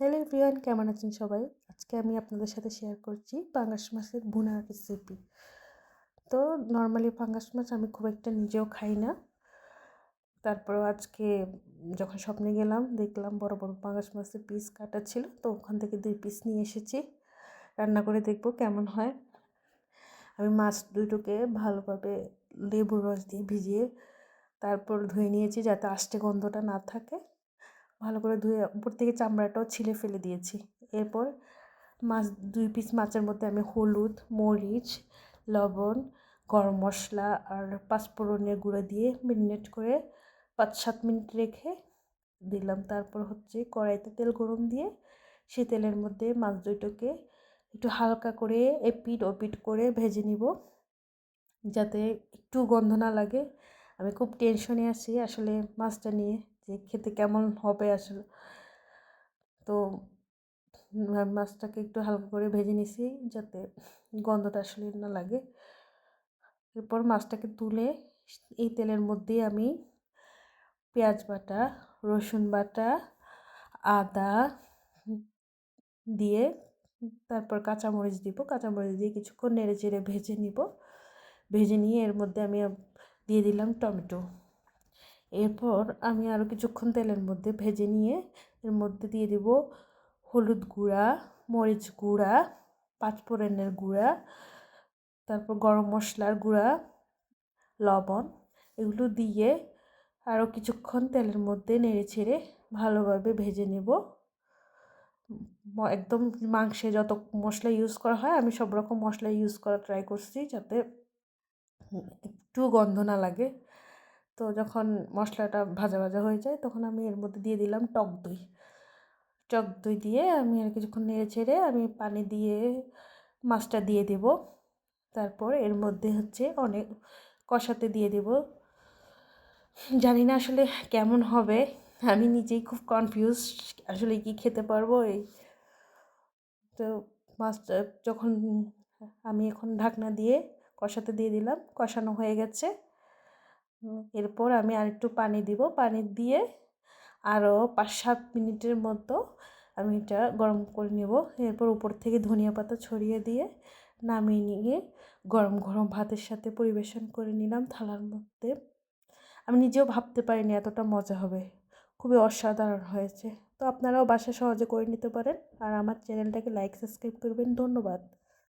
Hello everyone, কেমন আছেন সবাই? আজকে আমি আপনাদের সাথে শেয়ার করছি পাঙ্গাস মাছের ভুনার রেসিপি তো নর্মালি পাঙ্গাস মাছ আমি খুব একটা নিজেও খাই না। তারপরেও আজকে যখন স্বপ্নে গেলাম, দেখলাম বড় বড় পাঙ্গাস মাছের পিস কাটা ছিল, তো ওখান থেকে দুই পিস নিয়ে এসেছি। রান্না করে দেখব কেমন হয়। আমি মাছ দুটোকে ভালোভাবে লেবুর রস দিয়ে ভিজিয়ে তারপর ধুয়ে নিয়েছি যাতে আষ্টে গন্ধটা না থাকে। ভালো করে ধুয়ে উপর থেকে চামড়াটাও ছিলে ফেলে দিয়েছি। এরপর মাছ, দুই পিস মাছের মধ্যে আমি হলুদ, মরিচ, লবণ, গরম মশলা আর পাঁচফোড়নের গুঁড়ো দিয়ে মেরিনেট করে পাঁচ, সাত মিনিট রেখে দিলাম। তারপর হচ্ছে কড়াইতে তেল গরম দিয়ে সে তেলের মধ্যে মাছ দুটোকে একটু হালকা করে এপিট ওপিট করে ভেজে নিব। যাতে একটু গন্ধ না লাগে। আমি খুব টেনশনে আছি। আসলে মাছটা নিয়ে যে খেতে কেমন হবে আসলে। তো মাছটাকে একটু হালকা করে ভেজে নিছি যাতে গন্ধটা আসলে না লাগে। এরপর মাছটাকে তুলে এই তেলের মধ্যে আমি পেঁয়াজ বাটা, রসুন বাটা, আদা দিয়ে তারপর কাঁচামরিচ দিব। কাঁচামরিচ দিয়ে কিছুক্ষণ নেড়ে চেড়ে ভেজে নিব। ভেজে নিয়ে এর মধ্যে আমি দিয়ে দিলাম টমেটো। এরপর আমি আরও কিছুক্ষণ তেলের মধ্যে ভেজে নিয়ে এর মধ্যে দিয়ে দেব হলুদ গুঁড়া, মরিচ গুঁড়া, পাঁচফোড়নের গুঁড়া, তারপর গরম মশলার গুঁড়া, লবণ এগুলো দিয়ে আরও কিছুক্ষণ তেলের মধ্যে নেড়ে ছেড়ে ভালোভাবে ভেজে নেব। একদম মাংসে যত মশলা ইউজ করা হয় আমি সব রকম মশলা ইউজ করা ট্রাই করছি যাতে একটু গন্ধ না লাগে। তো যখন মশলাটা ভাজা ভাজা হয়ে যায়, তখন আমি এর মধ্যে দিয়ে দিলাম টক দই। টক দই দিয়ে আমি আর কিছুক্ষণ নেড়ে ছেড়ে আমি পানি দিয়ে মাছটা দিয়ে দেব। তারপর এর মধ্যে হচ্ছে অনেক কষাতে দিয়ে দেব। জানি না আসলে কেমন হবে, আমি নিজেই খুব কনফিউজ আসলে কি খেতে পারব এই। তো মাছটা যখন আমি এখন ঢাকনা দিয়ে কষাতে দিয়ে দিলাম, কষানো হয়ে গেছে। এরপর আমি আরেকটু পানি দিব। পানি দিয়ে আরও পাঁচ সাত মিনিটের মতো আমি এটা গরম করে নেব। এরপর উপর থেকে ধনিয়া পাতা ছড়িয়ে দিয়ে নামিয়ে নিয়ে গরম গরম ভাতের সাথে পরিবেশন করে নিলাম থালার মধ্যে। আমি নিজেও ভাবতে পারিনি এতটা মজা হবে। খুবই অসাধারণ হয়েছে। তো আপনারাও বাসা সহজে করে নিতে পারেন। আর আমার চ্যানেলটাকে লাইক, সাবস্ক্রাইব করবেন। ধন্যবাদ।